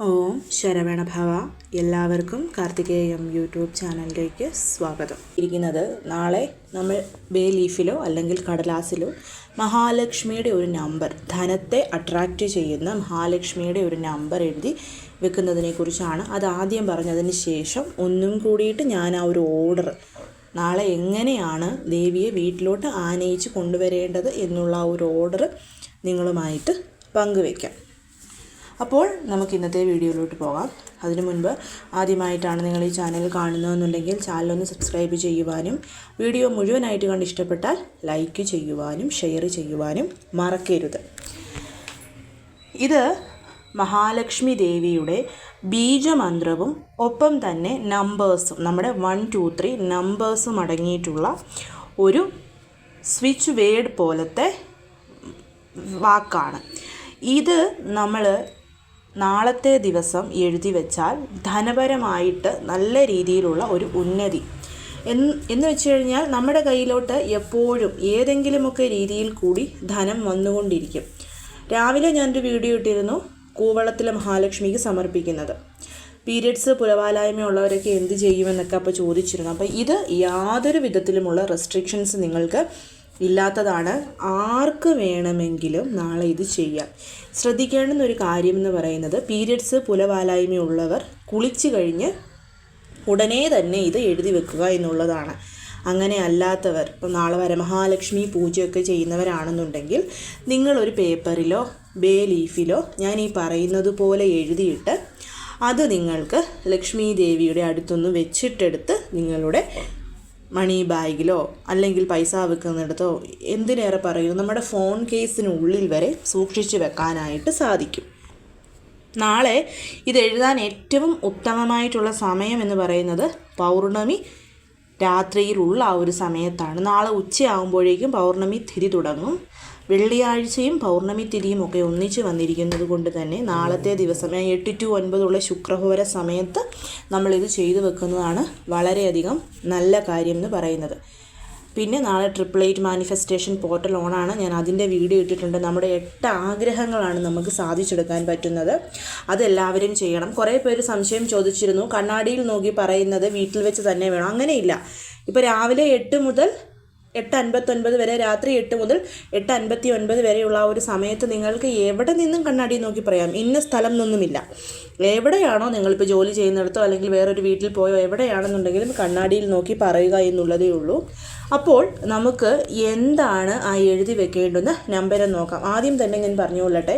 ഓം ശരവണഭവ എല്ലാവർക്കും കാർത്തികേയം യൂട്യൂബ് ചാനലിലേക്ക് സ്വാഗതം. ഇരിക്കുന്നത് നാളെ നമ്മൾ ബേ ലീഫിലോ അല്ലെങ്കിൽ കടലാസിലോ മഹാലക്ഷ്മിയുടെ ഒരു നമ്പർ ധനത്തെ അട്രാക്റ്റ് ചെയ്യുന്ന മഹാലക്ഷ്മിയുടെ ഒരു നമ്പർ എഴുതി വെക്കുന്നതിനെക്കുറിച്ചാണ് അത് ആദ്യം പറഞ്ഞതിന് ശേഷം ഒന്നും കൂടിയിട്ട് ഞാൻ ആ ഒരു ഓർഡർ നാളെ എങ്ങനെയാണ് ദേവിയെ വീട്ടിലോട്ട് ആനയിച്ച് കൊണ്ടുവരേണ്ടത് എന്നുള്ള ഒരു ഓർഡർ നിങ്ങളുമായിട്ട് പങ്കുവയ്ക്കാം അപ്പോൾ നമുക്ക് ഇന്നത്തെ വീഡിയോയിലോട്ട് പോകാം. അതിനു മുൻപ് ആദ്യമായിട്ടാണ് നിങ്ങൾ ഈ ചാനൽ കാണുന്നതെന്നുണ്ടെങ്കിൽ ചാനലൊന്ന് സബ്സ്ക്രൈബ് ചെയ്യുവാനും വീഡിയോ മുഴുവനായിട്ട് കണ്ട് ഇഷ്ടപ്പെട്ടാൽ ലൈക്ക് ചെയ്യുവാനും ഷെയർ ചെയ്യുവാനും മറക്കരുത്. ഇത് മഹാലക്ഷ്മി ദേവിയുടെ ബീജമന്ത്രവും ഒപ്പം തന്നെ നമ്പേഴ്സും നമ്മുടെ വൺ ടു ത്രീ നമ്പേഴ്സും അടങ്ങിയിട്ടുള്ള ഒരു സ്വിച്ച് വേഡ് പോലത്തെ വാക്കാണ്. ഇത് നമ്മൾ നാളത്തെ ദിവസം എഴുതി വെച്ചാൽ ധനപരമായിട്ട് നല്ല രീതിയിലുള്ള ഒരു ഉന്നതി. എന്ന് എന്ന് വെച്ച് കഴിഞ്ഞാൽ നമ്മുടെ കയ്യിലോട്ട് എപ്പോഴും ഏതെങ്കിലുമൊക്കെ രീതിയിൽ കൂടി ധനം വന്നുകൊണ്ടിരിക്കും. രാവിലെ ഞാനൊരു വീഡിയോ ഇട്ടിരുന്നു കൂവളത്തിലെ മഹാലക്ഷ്മിക്ക് സമർപ്പിക്കുന്നത്. പീരിയഡ്സ് പുലവാലായ്മയുള്ളവരൊക്കെ എന്ത് ചെയ്യുമെന്നൊക്കെ അപ്പോൾ ചോദിച്ചിരുന്നു. അപ്പോൾ ഇത് യാതൊരു വിധത്തിലുമുള്ള റെസ്ട്രിക്ഷൻസ് നിങ്ങൾക്ക് ഇല്ലാത്തതാണ്. ആർക്ക് വേണമെങ്കിലും നാളെ ഇത് ചെയ്യാം. ശ്രദ്ധിക്കേണ്ടുന്ന ഒരു കാര്യം എന്ന് പറയുന്നത് പീരിയഡ്സ് പുലവാലായ്മയുള്ളവർ കുളിച്ചു കഴിഞ്ഞ് ഉടനെ തന്നെ ഇത് എഴുതി വെക്കുക എന്നുള്ളതാണ്. അങ്ങനെ അല്ലാത്തവർ ഇപ്പം നാളെ വരമഹാലക്ഷ്മി പൂജയൊക്കെ ചെയ്യുന്നവരാണെന്നുണ്ടെങ്കിൽ നിങ്ങളൊരു പേപ്പറിലോ ബേ ലീഫിലോ ഞാൻ ഈ പറയുന്നത് പോലെ എഴുതിയിട്ട് അത് നിങ്ങൾക്ക് ലക്ഷ്മി ദേവിയുടെ അടുത്തൊന്ന് വെച്ചിട്ടെടുത്ത് നിങ്ങളുടെ മണി ബാഗിലോ അല്ലെങ്കിൽ പൈസ വെക്കുന്നിടത്തോ എന്തിനേറെ പറയുന്നു? നമ്മുടെ ഫോൺ കേസിനുള്ളിൽ വരെ സൂക്ഷിച്ചു വെക്കാനായിട്ട് സാധിക്കും. നാളെ ഇത് എഴുതാൻ ഏറ്റവും ഉത്തമമായിട്ടുള്ള സമയം എന്ന് പറയുന്നത് പൗർണമി രാത്രിയിലുള്ള ആ ഒരു സമയത്താണ്. നാളെ ഉച്ചയാകുമ്പോഴേക്കും പൗർണമി തിരി തുടങ്ങും. വെള്ളിയാഴ്ചയും പൗർണമി തിരിയും ഒക്കെ ഒന്നിച്ച് വന്നിരിക്കുന്നത് കൊണ്ട് തന്നെ നാളത്തെ ദിവസം എട്ട് ടു ഒൻപതുള്ള ശുക്രഹോര സമയത്ത് നമ്മളിത് ചെയ്തു വെക്കുന്നതാണ് വളരെയധികം നല്ല കാര്യം എന്ന് പറയുന്നത്. പിന്നെ നാളെ ട്രിപ്പിൾ എയ്റ്റ് മാനിഫെസ്റ്റേഷൻ പോർട്ടൽ ഓണാണ് ഞാൻ അതിന്റെ വീഡിയോ ഇട്ടിട്ടുണ്ട്. നമ്മുടെ എട്ട് ആഗ്രഹങ്ങളാണ് നമുക്ക് സാധിച്ചെടുക്കാൻ പറ്റുന്നത്. അതെല്ലാവരും ചെയ്യണം. കുറേ പേര് സംശയം ചോദിച്ചിരുന്നു. കണ്ണാടിയിൽ നോക്കി പറയുന്നത് വീട്ടിൽ വെച്ച് തന്നെ വേണം. അങ്ങനെയില്ല. ഇപ്പോൾ രാവിലെ എട്ട് മുതൽ എട്ട് അൻപത്തൊൻപത് വരെ രാത്രി എട്ട് മുതൽ എട്ട് അൻപത്തി ഒൻപത് വരെയുള്ള ആ ഒരു സമയത്ത് നിങ്ങൾക്ക് എവിടെ നിന്നും കണ്ണാടി നോക്കി പറയാം. ഇന്ന സ്ഥലം എന്നൊന്നുമില്ല എവിടെയാണോ നിങ്ങളിപ്പോൾ ജോലി ചെയ്യുന്നിടത്തോ അല്ലെങ്കിൽ വേറൊരു വീട്ടിൽ പോയോ എവിടെയാണെന്നുണ്ടെങ്കിലും കണ്ണാടിയിൽ നോക്കി പറയുക എന്നുള്ളതേ ഉള്ളൂ. അപ്പോൾ നമുക്ക് എന്താണ് ആ എഴുതി വെക്കേണ്ടുന്ന നമ്പരം നോക്കാം. ആദ്യം തന്നെ ഞാൻ പറഞ്ഞുകൊള്ളട്ടെ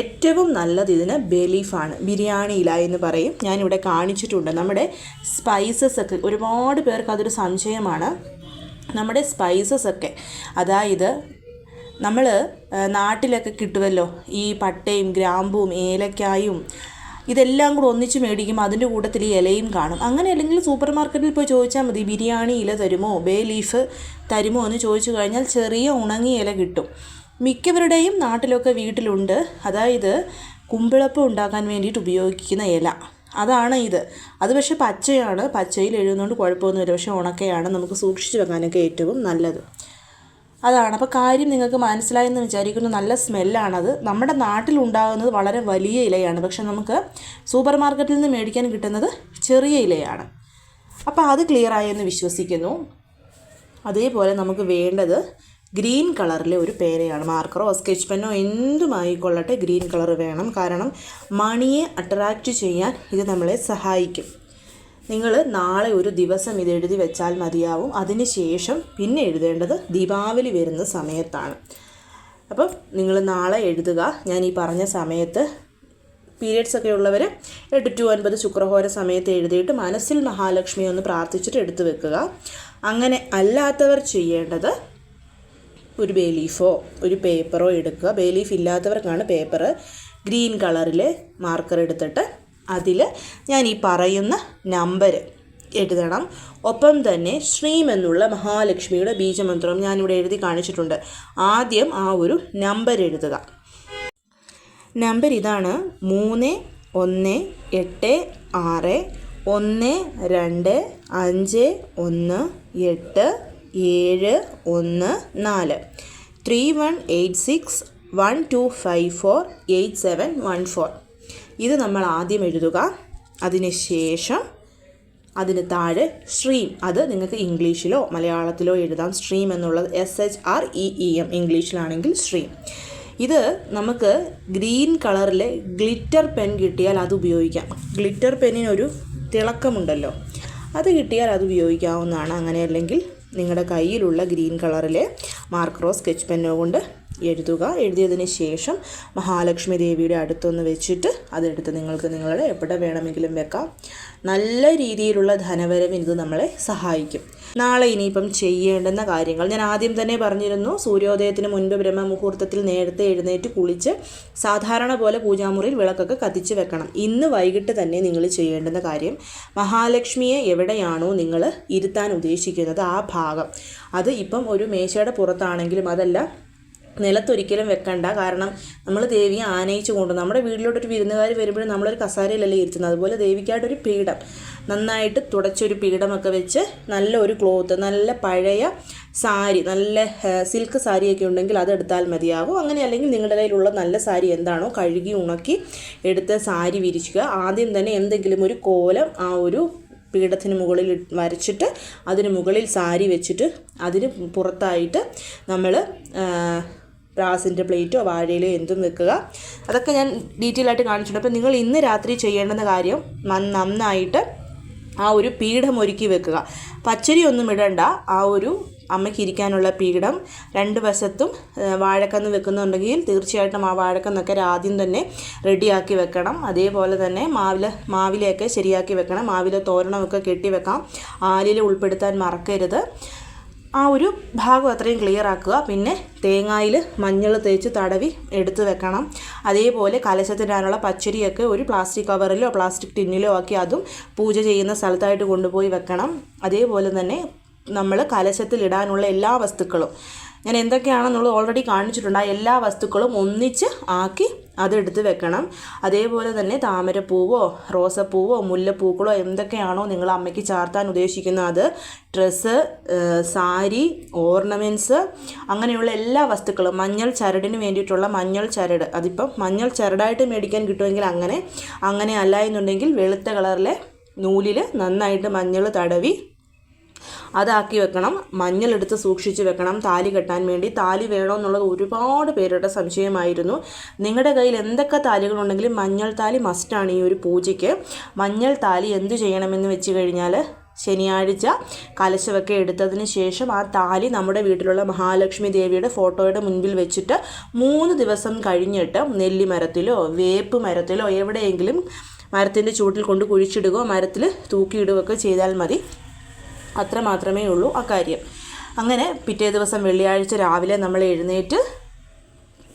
ഏറ്റവും നല്ലത് ഇതിന് ബലീഫാണ്. ബിരിയാണി ഇല എന്ന് പറയും. ഞാനിവിടെ കാണിച്ചിട്ടുണ്ട്. നമ്മുടെ സ്പൈസസ് ഒക്കെ ഒരുപാട് പേർക്ക് അതൊരു സംശയമാണ്. നമ്മുടെ സ്പൈസസ് ഒക്കെ. അതായത് നമ്മൾ നാട്ടിലൊക്കെ കിട്ടുമല്ലോ ഈ പട്ടയും ഗ്രാമ്പും ഏലക്കായും ഇതെല്ലാം കൂടെ ഒന്നിച്ച് മേടിക്കുമ്പോൾ അതിന്റെ കൂട്ടത്തിൽ ഈ ഇലയും കാണും. അങ്ങനെ അല്ലെങ്കിൽ സൂപ്പർ മാർക്കറ്റിൽ പോയി ചോദിച്ചാൽ മതി ബിരിയാണി ഇല തരുമോ? ബേ ലീഫ് തരുമോ? എന്ന് ചോദിച്ചു കഴിഞ്ഞാൽ ചെറിയ ഉണങ്ങിയ ഇല കിട്ടും. മിക്കവരുടെയും നാട്ടിലൊക്കെ വീട്ടിലുണ്ട്. അതായത് കുമ്പിളപ്പം ഉണ്ടാക്കാൻ വേണ്ടിയിട്ട് ഉപയോഗിക്കുന്ന ഇല. അതാണ് ഇത്. അത് പക്ഷേ പച്ചയാണ്. പച്ചയിൽ എഴുതുന്നതുകൊണ്ട് കുഴപ്പമൊന്നുമില്ല. പക്ഷേ ഉണക്കയാണ്. നമുക്ക് സൂക്ഷിച്ച് വെക്കാനൊക്കെ ഏറ്റവും നല്ലത്. അതാണ്. അപ്പോൾ കാര്യം നിങ്ങൾക്ക് മനസ്സിലായെന്ന് വിചാരിക്കുന്നു. നല്ല സ്മെല്ലാണത്. നമ്മുടെ നാട്ടിലുണ്ടാകുന്നത് വളരെ വലിയ ഇലയാണ്. പക്ഷെ നമുക്ക് സൂപ്പർ മാർക്കറ്റിൽ നിന്ന് മേടിക്കാൻ കിട്ടുന്നത് ചെറിയ ഇലയാണ്. അപ്പോൾ അത് ക്ലിയർ ആയെന്ന് വിശ്വസിക്കുന്നു. അതേപോലെ നമുക്ക് വേണ്ടത് ഗ്രീൻ കളറിലെ ഒരു പേനയാണ് മാർക്കറോ സ്കെച്ച് പെന്നോ എന്തുമായിക്കൊള്ളട്ടെ ഗ്രീൻ കളർ വേണം. കാരണം മണിയെ അട്രാക്റ്റ് ചെയ്യാൻ ഇത് നമ്മളെ സഹായിക്കും. നിങ്ങൾ നാളെ ഒരു ദിവസം ഇത് എഴുതി വെച്ചാൽ മതിയാവും. അതിന് ശേഷം പിന്നെ എഴുതേണ്ടത് ദീപാവലി വരുന്ന സമയത്താണ്. അപ്പം നിങ്ങൾ നാളെ എഴുതുക. ഞാൻ ഈ പറഞ്ഞ സമയത്ത് പീരിയഡ്സ് ഒക്കെ ഉള്ളവർ എട്ട് ടു ഒൻപത് ശുക്രഹോര സമയത്ത് എഴുതിയിട്ട് മനസ്സിൽ മഹാലക്ഷ്മി ഒന്ന് പ്രാർത്ഥിച്ചിട്ട് എടുത്തു വെക്കുക. അങ്ങനെ അല്ലാത്തവർ ചെയ്യേണ്ടത് ഒരു ബേ ലീഫോ ഒരു പേപ്പറോ എടുക്കുക. ബേ ലീഫ് ഇല്ലാത്തവർക്കാണ് പേപ്പർ ഗ്രീൻ കളറിൽ മാർക്കർ എടുത്തിട്ട് അതിൽ ഞാൻ ഈ പറയുന്ന നമ്പർ എഴുതണം. ഒപ്പം തന്നെ ശ്രീം എന്നുള്ള മഹാലക്ഷ്മിയുടെ ബീജമന്ത്രം ഞാനിവിടെ എഴുതി കാണിച്ചിട്ടുണ്ട്. ആദ്യം ആ ഒരു നമ്പർ എഴുതുക. നമ്പർ ഇതാണ് മൂന്ന് ഒന്ന് എട്ട് ആറ് ഒന്ന് രണ്ട് അഞ്ച് ഒന്ന് എട്ട് ഏഴ് ഒന്ന് നാല്. Three one eight six one two five four eight seven one four. ഇത് നമ്മൾ ആദ്യം എഴുതുക. അതിനുശേഷം അതിന് താഴെ സ്ട്രീം അത് നിങ്ങൾക്ക് ഇംഗ്ലീഷിലോ മലയാളത്തിലോ എഴുതാം. സ്ട്രീം എന്നുള്ളത് S H R E E M ഇംഗ്ലീഷിലാണെങ്കിൽ stream ഇത് നമുക്ക് ഗ്രീൻ കളറിലെ ഗ്ലിറ്റർ പെൻ കിട്ടിയാൽ അത് ഉപയോഗിക്കാം. ഗ്ലിറ്റർ പെന്നിനൊരു തിളക്കമുണ്ടല്ലോ. അത് കിട്ടിയാൽ അത് ഉപയോഗിക്കാവുന്നതാണ്. അങ്ങനെ അല്ലെങ്കിൽ നിങ്ങളുടെ കയ്യിലുള്ള ഗ്രീൻ കളറിലെ മാർക്കറോ സ്കെച്ച് പെന്നോ കൊണ്ട് എഴുതുക. എഴുതിയതിന് ശേഷം മഹാലക്ഷ്മി ദേവിയുടെ അടുത്തൊന്ന് വെച്ചിട്ട് അതെടുത്ത് നിങ്ങൾക്ക് നിങ്ങളുടെ എവിടെ വേണമെങ്കിലും വെക്കാം. നല്ല രീതിയിലുള്ള ധനവരവിന് ഇത് നമ്മളെ സഹായിക്കും. നാളെ ഇനിയിപ്പം ചെയ്യേണ്ടുന്ന കാര്യങ്ങൾ ഞാൻ ആദ്യം തന്നെ പറഞ്ഞിരുന്നു. സൂര്യോദയത്തിന് മുൻപ് ബ്രഹ്മമുഹൂർത്തത്തിൽ നേരത്തെ എഴുന്നേറ്റ് കുളിച്ച് സാധാരണ പോലെ പൂജാമുറിയിൽ വിളക്കൊക്കെ കത്തിച്ച് വെക്കണം. ഇന്ന് വൈകിട്ട് തന്നെ നിങ്ങൾ ചെയ്യേണ്ടുന്ന കാര്യം മഹാലക്ഷ്മിയെ എവിടെയാണോ നിങ്ങൾ ഇരുത്താൻ ഉദ്ദേശിക്കുന്നത് ആ ഭാഗം. അത് ഇപ്പം ഒരു മേശയുടെ പുറത്താണെങ്കിലും അതല്ല നിലത്തൊരിക്കലും വെക്കണ്ട. കാരണം നമ്മൾ ദേവിയെ ആനയിച്ചു കൊണ്ട് നമ്മുടെ വീട്ടിലോട്ടൊരു വിരുന്നുകാർ വരുമ്പോഴും നമ്മളൊരു കസാരയിലല്ലേ ഇരുത്തുന്നത്. അതുപോലെ ദേവിക്കായിട്ടൊരു പീഠം. നന്നായിട്ട് തുടച്ചൊരു പീഠമൊക്കെ വെച്ച് നല്ല ഒരു ക്ലോത്ത് നല്ല പഴയ സാരി നല്ല സിൽക്ക് സാരിയൊക്കെ ഉണ്ടെങ്കിൽ അതെടുത്താൽ മതിയാകും. അങ്ങനെ അല്ലെങ്കിൽ നിങ്ങളുടെ കയ്യിലുള്ള നല്ല സാരി എന്താണോ കഴുകി ഉണക്കി എടുത്ത് സാരി വിരിച്ചുക ആദ്യം തന്നെ എന്തെങ്കിലും ഒരു കോലം ആ ഒരു പീഠത്തിന് മുകളിൽ വരച്ചിട്ട് അതിന് മുകളിൽ സാരി വെച്ചിട്ട് അതിന് പുറത്തായിട്ട് നമ്മൾ ബ്രാസിന്റെ പ്ലേറ്റോ വാഴയിലോ എന്തും വെക്കുക. അതൊക്കെ ഞാൻ ഡീറ്റെയിൽ ആയിട്ട് കാണിച്ചിട്ടുണ്ട്. അപ്പോൾ നിങ്ങൾ ഇന്ന് രാത്രി ചെയ്യേണ്ടുന്ന കാര്യം നന്നായിട്ട് ആ ഒരു പീഠം ഒരുക്കി വെക്കുക. പച്ചരി ഒന്നും ഇടണ്ട. ആ ഒരു അമ്മയ്ക്ക് ഇരിക്കാനുള്ള പീഠം രണ്ട് വശത്തും വാഴക്കന്ന് വെക്കുന്നുണ്ടെങ്കിൽ തീർച്ചയായിട്ടും ആ വാഴക്കന്നൊക്കെ ആദ്യം തന്നെ റെഡിയാക്കി വെക്കണം. അതേപോലെ തന്നെ മാവില മാവിലയൊക്കെ ശരിയാക്കി വെക്കണം. മാവില തോരണമൊക്കെ കെട്ടി വെക്കാം. ആലിൽ ഉൾപ്പെടുത്താൻ മറക്കരുത്. ആ ഒരു ഭാഗം അത്രയും ക്ലിയർ ആക്കുക. പിന്നെ തേങ്ങയിൽ മഞ്ഞൾ തേച്ച് തടവി എടുത്ത് വെക്കണം. അതേപോലെ കലശത്തിനാനുള്ള പച്ചരിയൊക്കെ ഒരു പ്ലാസ്റ്റിക് കവറിലോ പ്ലാസ്റ്റിക് ടിന്നിലോ ആക്കി അതും പൂജ ചെയ്യുന്ന സ്ഥലത്തായിട്ട് കൊണ്ടുപോയി വെക്കണം. അതേപോലെ തന്നെ നമ്മൾ കലശത്തിൽ ഇടാനുള്ള എല്ലാ വസ്തുക്കളും. ഞാൻ എന്തൊക്കെയാണെന്നുള്ളത് ഓൾറെഡി കാണിച്ചിട്ടുണ്ട്. ആ എല്ലാ വസ്തുക്കളും ഒന്നിച്ച് ആക്കി അതെടുത്ത് വെക്കണം. അതേപോലെ തന്നെ താമരപ്പൂവോ റോസപ്പൂവോ മുല്ലപ്പൂക്കളോ എന്തൊക്കെയാണോ നിങ്ങൾ അമ്മയ്ക്ക് ചാർത്താൻ ഉദ്ദേശിക്കുന്നത്. അത് ഡ്രസ്സ് സാരി ഓർണമെന്റ്സ് അങ്ങനെയുള്ള എല്ലാ വസ്തുക്കളും. മഞ്ഞൾ ചരടിന് വേണ്ടിയിട്ടുള്ള മഞ്ഞൾ ചരട്. അതിപ്പം മഞ്ഞൾ ചരടായിട്ട് മേടിക്കാൻ കിട്ടുമെങ്കിൽ അങ്ങനെ അങ്ങനെ അല്ല എന്നുണ്ടെങ്കിൽ വെളുത്ത കളറിലെ നൂലിൽ നന്നായിട്ട് മഞ്ഞൾ തടവി അതാക്കി വെക്കണം. മഞ്ഞളെടുത്ത് സൂക്ഷിച്ച് വെക്കണം. താലി കെട്ടാൻ വേണ്ടി താലി വേണോ എന്നുള്ളത് ഒരുപാട് പേരുടെ സംശയമായിരുന്നു. നിങ്ങളുടെ കയ്യിൽ എന്തൊക്കെ താലികളുണ്ടെങ്കിലും മഞ്ഞൾ താലി മസ്റ്റാണ് ഈ ഒരു പൂജയ്ക്ക്. മഞ്ഞൾ താലി എന്ത് ചെയ്യണമെന്ന് വെച്ച് കഴിഞ്ഞാൽ ശനിയാഴ്ച കലശമൊക്കെ എടുത്തതിന് ശേഷം ആ താലി നമ്മുടെ വീട്ടിലുള്ള മഹാലക്ഷ്മി ദേവിയുടെ ഫോട്ടോയുടെ മുൻപിൽ വെച്ചിട്ട് മൂന്ന് ദിവസം കഴിഞ്ഞിട്ട് നെല്ലിമരത്തിലോ വേപ്പ് മരത്തിലോ എവിടെയെങ്കിലും മരത്തിന്റെ ചൂട്ടിൽ കൊണ്ട് കുഴിച്ചിടുകയോ മരത്തിൽ തൂക്കിയിടുകയോ ഒക്കെ ചെയ്താൽ മതി. അത്ര മാത്രമേ ഉള്ളൂ ആ കാര്യം. അങ്ങനെ പിറ്റേ ദിവസം വെള്ളിയാഴ്ച രാവിലെ നമ്മൾ എഴുന്നേറ്റ്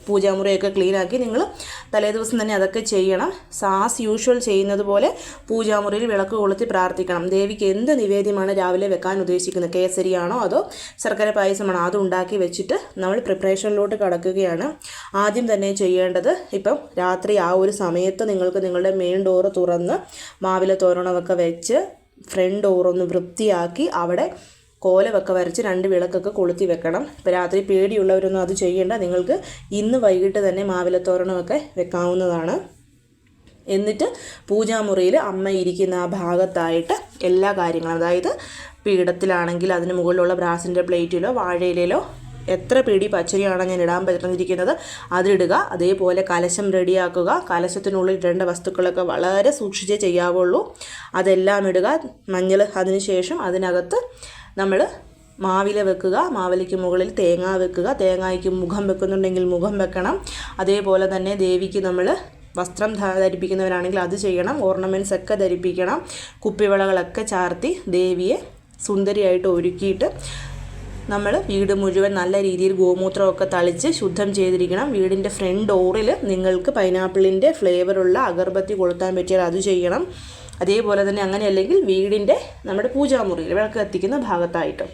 പൂജാമുറിയൊക്കെ ക്ലീനാക്കി നിങ്ങൾ തലേ ദിവസം തന്നെ അതൊക്കെ ചെയ്യണം. സാസ് യൂഷ്വൽ ചെയ്യുന്നത് പോലെ പൂജാമുറിയിൽ വിളക്ക് കൊളുത്തി പ്രാർത്ഥിക്കണം. ദേവിക്ക് എന്ത് നിവേദ്യമാണ് രാവിലെ വെക്കാൻ ഉദ്ദേശിക്കുന്നത്? കേസരിയാണോ അതോ ശർക്കര പായസമാണോ? അത് ഉണ്ടാക്കി വെച്ചിട്ട് നമ്മൾ പ്രിപ്പറേഷനിലോട്ട് കടക്കുകയാണ്. ആദ്യം തന്നെ ചെയ്യേണ്ടത് ഇപ്പം രാത്രി ആ ഒരു സമയത്ത് നിങ്ങൾക്ക് നിങ്ങളുടെ മെയിൻ ഡോറ് തുറന്ന് മാവിലെ തോരണമൊക്കെ വെച്ച് ഫ്രണ്ട് ഡോറൊന്ന് വൃത്തിയാക്കി അവിടെ കോലമൊക്കെ വരച്ച് രണ്ട് വിളക്കൊക്കെ കൊളുത്തി വെക്കണം. ഇപ്പോൾ രാത്രി പേടിയുള്ളവരൊന്നും അത് ചെയ്യേണ്ട. നിങ്ങൾക്ക് ഇന്ന് വൈകിട്ട് തന്നെ മാവിലത്തോരണമൊക്കെ വെക്കാവുന്നതാണ്. എന്നിട്ട് പൂജാമുറിയിൽ അമ്മ ഇരിക്കുന്ന ആ ഭാഗത്തായിട്ട് എല്ലാ കാര്യങ്ങളും അതായത് പീഠത്തിലാണെങ്കിൽ അതിന് മുകളിലുള്ള ബ്രാസിന്റെ പ്ലേറ്റിലോ വാഴയിലോ എത്ര പിടി പച്ചരിയാണ് ഞാൻ ഇടാൻ പറ്റുന്നിരിക്കുന്നത് അതിടുക അതേപോലെ കലശം റെഡിയാക്കുക കലശത്തിനുള്ളിൽ ഇടേണ്ട വസ്തുക്കളൊക്കെ വളരെ സൂക്ഷിച്ചേ ചെയ്യാവുള്ളൂ. അതെല്ലാം ഇടുക മഞ്ഞൾ അതിനുശേഷം അതിനകത്ത് നമ്മൾ മാവില വെക്കുക മാവിലയ്ക്ക് മുകളിൽ തേങ്ങ വെക്കുക തേങ്ങയ്ക്ക് മുഖം വെക്കുന്നുണ്ടെങ്കിൽ മുഖം വെക്കണം. അതേപോലെ തന്നെ ദേവിക്ക് നമ്മൾ വസ്ത്രം ധരിപ്പിക്കുന്നവരാണെങ്കിൽ അത് ചെയ്യണം ഓർണമെന്റ്സ് ഒക്കെ ധരിപ്പിക്കണം. കുപ്പിവളകളൊക്കെ ചാർത്തി ദേവിയെ സുന്ദരിയായിട്ട് ഒരുക്കിയിട്ട് നമ്മൾ വീട് മുഴുവൻ നല്ല രീതിയിൽ ഗോമൂത്രമൊക്കെ തളിച്ച് ശുദ്ധം ചെയ്തിരിക്കണം. വീടിന്റെ ഫ്രണ്ട് ഡോറിൽ നിങ്ങൾക്ക് പൈനാപ്പിളിന്റെ ഫ്ലേവറുള്ള അഗർബത്തി കൊളുത്താൻ പറ്റിയാൽ അത് ചെയ്യണം. അതേപോലെ തന്നെ അങ്ങനെയല്ലെങ്കിൽ വീടിന്റെ നമ്മുടെ പൂജാമുറിയിൽ വിളക്ക് കത്തിക്കുന്ന ഭാഗത്തായിട്ടും.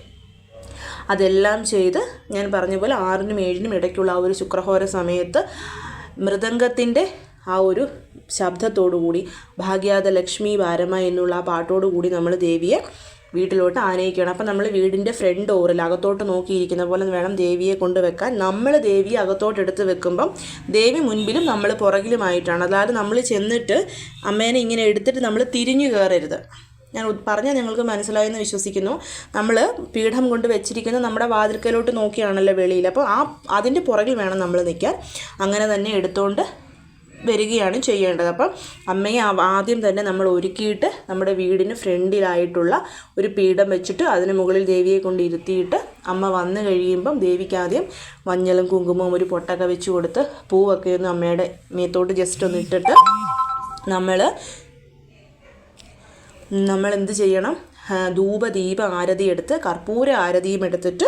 അതെല്ലാം ചെയ്ത് ഞാൻ പറഞ്ഞ പോലെ ആറിനും ഏഴിനും ഇടയ്ക്കുള്ള ആ ഒരു ശുക്രഹോര സമയത്ത് മൃദംഗത്തിന്റെ ആ ഒരു ശബ്ദത്തോടു കൂടി ഭാഗ്യാത ലക്ഷ്മി വാരമ എന്നുള്ള ആ പാട്ടോടു കൂടി നമ്മൾ ദേവിയെ വീട്ടിലോട്ട് ആനയിക്കണം അപ്പം നമ്മൾ വീടിന്റെ ഫ്രണ്ട് ഡോറിൽ അകത്തോട്ട് നോക്കിയിരിക്കുന്ന പോലെ വേണം ദേവിയെ കൊണ്ട് വെക്കാൻ. നമ്മൾ ദേവിയെ അകത്തോട്ട് എടുത്ത് വെക്കുമ്പം ദേവി മുൻപിലും നമ്മൾ പുറകിലുമായിട്ടാണ്. അതായത് നമ്മൾ ചെന്നിട്ട് അമ്മേനെ ഇങ്ങനെ എടുത്തിട്ട് നമ്മൾ തിരിഞ്ഞു കയറരുത് ഞാൻ പറഞ്ഞാൽ നിങ്ങൾക്ക് മനസ്സിലായെന്ന് വിശ്വസിക്കുന്നു. നമ്മൾ പീഠം കൊണ്ട് വെച്ചിരിക്കുന്ന നമ്മുടെ വാതിൽക്കലോട്ട് നോക്കിയാണല്ലോ വെളിയിൽ. അപ്പോൾ ആ അതിന്റെ പുറകിൽ വേണം നമ്മൾ നിൽക്കാൻ. അങ്ങനെ തന്നെ എടുത്തുകൊണ്ട് വരികയാണ് ചെയ്യേണ്ടത്. അപ്പം അമ്മയെ ആദ്യം തന്നെ നമ്മൾ ഒരുക്കിയിട്ട് നമ്മുടെ വീടിന് ഫ്രണ്ടിലായിട്ടുള്ള ഒരു പീഠം വെച്ചിട്ട് അതിന് മുകളിൽ ദേവിയെ കൊണ്ട് ഇരുത്തിയിട്ട് അമ്മ വന്നു കഴിയുമ്പം ദേവിക്ക് ആദ്യം മഞ്ഞളും കുങ്കുമവും ഒരു പൊട്ടൊക്കെ വെച്ച് കൊടുത്ത് പൂവൊക്കെ ഒന്ന് അമ്മയുടെ മേത്തോട്ട് ജസ്റ്റ് ഒന്ന് ഇട്ടിട്ട് നമ്മൾ നമ്മൾ എന്ത് ചെയ്യണം ധൂപദീപ ധൂപ ദീപ ആരതി എടുത്ത് കർപ്പൂര ആരതിയും എടുത്തിട്ട്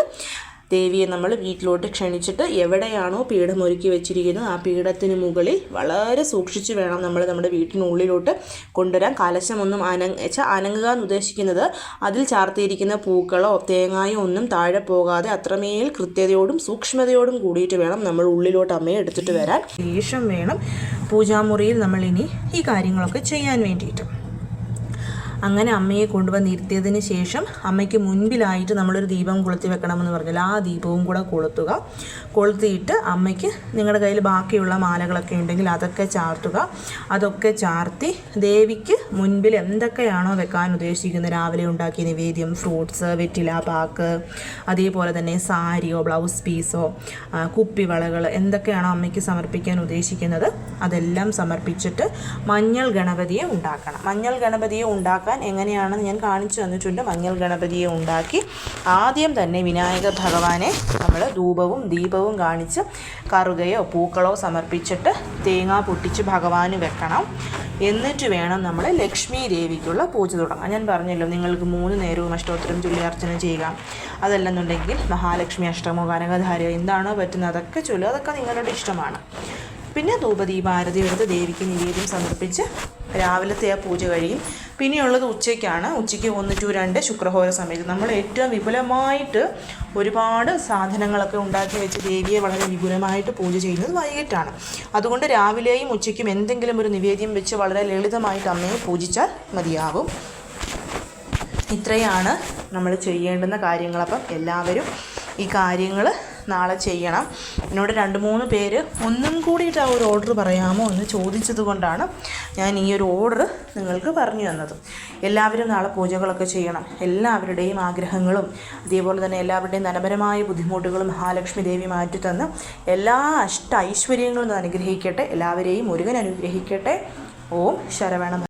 ദേവിയെ നമ്മൾ വീട്ടിലോട്ട് ക്ഷണിച്ചിട്ട് എവിടെയാണോ പീഠം ഒരുക്കി വെച്ചിരിക്കുന്നത് ആ പീഠത്തിന് മുകളിൽ വളരെ സൂക്ഷിച്ച് വേണം നമ്മൾ നമ്മുടെ വീട്ടിനുള്ളിലോട്ട് കൊണ്ടുവരാൻ. കലശമൊന്നും അനങ് വെച്ചാൽ അനങ്ങുക എന്ന് ഉദ്ദേശിക്കുന്നത് അതിൽ ചാർത്തിയിരിക്കുന്ന പൂക്കളോ തേങ്ങായോ ഒന്നും താഴെ പോകാതെ അത്രമേൽ കൃത്യതയോടും സൂക്ഷ്മതയോടും കൂടിയിട്ട് വേണം നമ്മൾ ഉള്ളിലോട്ട് അമ്മയെ എടുത്തിട്ട് വരാൻ. ശേഷം വേണം പൂജാമുറിയിൽ നമ്മളിനി ഈ കാര്യങ്ങളൊക്കെ ചെയ്യാൻ വേണ്ടിയിട്ട്. അങ്ങനെ അമ്മയെ കൊണ്ടുവന്ന് ഇരുത്തിയതിന് ശേഷം അമ്മയ്ക്ക് മുൻപിലായിട്ട് നമ്മളൊരു ദീപം കൊളുത്തി വെക്കണമെന്ന് പറഞ്ഞാൽ ആ ദീപവും കൂടെ കൊളുത്തുക. കൊളുത്തിയിട്ട് അമ്മയ്ക്ക് നിങ്ങളുടെ കയ്യിൽ ബാക്കിയുള്ള മാലകളൊക്കെ ഉണ്ടെങ്കിൽ അതൊക്കെ ചാർത്തുക. അതൊക്കെ ചാർത്തി ദേവിക്ക് മുൻപിൽ എന്തൊക്കെയാണോ വെക്കാൻ ഉദ്ദേശിക്കുന്നത്. രാവിലെ ഉണ്ടാക്കിയ നിവേദ്യം ഫ്രൂട്ട്സ് വെറ്റില പാക്ക് അതേപോലെ തന്നെ സാരിയോ ബ്ലൗസ് പീസോ കുപ്പിവളകൾ എന്തൊക്കെയാണോ അമ്മയ്ക്ക് സമർപ്പിക്കാൻ ഉദ്ദേശിക്കുന്നത്. അതെല്ലാം സമർപ്പിച്ചിട്ട് മഞ്ഞൾ ഗണപതിയെ ഉണ്ടാക്കണം. മഞ്ഞൾ ഗണപതിയെ ഉണ്ടാക്കാൻ എങ്ങനെയാണെന്ന് ഞാൻ കാണിച്ചു തന്നിട്ടുണ്ട്. മഞ്ഞൾ ഗണപതിയെ ഉണ്ടാക്കി. ആദ്യം തന്നെ വിനായക ഭഗവാനെ നമ്മൾ ധൂപവും ദീപവും കാണിച്ച് കറുകയോ പൂക്കളോ സമർപ്പിച്ചിട്ട് തേങ്ങ പൊട്ടിച്ച് ഭഗവാന് വെക്കണം. എന്നിട്ട് വേണം നമ്മൾ ലക്ഷ്മി ദേവിക്കുള്ള പൂജ തുടങ്ങാം ഞാൻ പറഞ്ഞല്ലോ നിങ്ങൾക്ക് മൂന്ന് നേരവും അഷ്ടോത്തരം ചൊല്ലി അർച്ചന ചെയ്യുക. അതല്ലെന്നുണ്ടെങ്കിൽ മഹാലക്ഷ്മി അഷ്ടമോ കനകധാരയോ എന്താണോ പറ്റുന്നത് അതൊക്കെ ചൊല്ലുക. അതൊക്കെ നിങ്ങളുടെ ഇഷ്ടമാണ്. പിന്നെ ധൂപദീപാരതി എടുത്ത് ദേവിക്ക് നിവേദ്യം സമർപ്പിച്ച് രാവിലത്തെ ആ പൂജ കഴിയും. പിന്നെയുള്ളത് ഉച്ചയ്ക്കാണ്. ഉച്ചയ്ക്ക് ഒന്ന് ടു രണ്ട് ശുക്രഹോര സമയത്ത് നമ്മൾ ഏറ്റവും വിപുലമായിട്ട് ഒരുപാട് സാധനങ്ങളൊക്കെ ഉണ്ടാക്കി വെച്ച് ദേവിയെ വളരെ വിപുലമായിട്ട് പൂജ ചെയ്യുന്നത് വൈകിട്ടാണ്. അതുകൊണ്ട് രാവിലെയും ഉച്ചയ്ക്കും എന്തെങ്കിലും ഒരു നിവേദ്യം വെച്ച് വളരെ ലളിതമായിട്ട് അമ്മയെ പൂജിച്ചാൽ മതിയാകും ഇത്രയാണ് നമ്മൾ ചെയ്യേണ്ടുന്ന കാര്യങ്ങൾ. അപ്പം എല്ലാവരും ഈ കാര്യങ്ങൾ നാളെ ചെയ്യണം. എന്നോട് രണ്ട് മൂന്ന് പേര് ഒന്നും കൂടിയിട്ട് ആ ഒരു ഓർഡർ പറയാമോ എന്ന് ചോദിച്ചത് കൊണ്ടാണ് ഞാൻ ഈ ഒരു ഓർഡർ നിങ്ങൾക്ക് പറഞ്ഞു തന്നത്. എല്ലാവരും നാളെ പൂജകളൊക്കെ ചെയ്യണം. എല്ലാവരുടെയും ആഗ്രഹങ്ങളും അതേപോലെ തന്നെ എല്ലാവരുടെയും ധനപരമായ ബുദ്ധിമുട്ടുകളും മഹാലക്ഷ്മി ദേവി മാറ്റിത്തന്ന് എല്ലാ അഷ്ട ഐശ്വര്യങ്ങളും അനുഗ്രഹിക്കട്ടെ. എല്ലാവരെയും മുരുകൻ അനുഗ്രഹിക്കട്ടെ. ഓം ശരവണ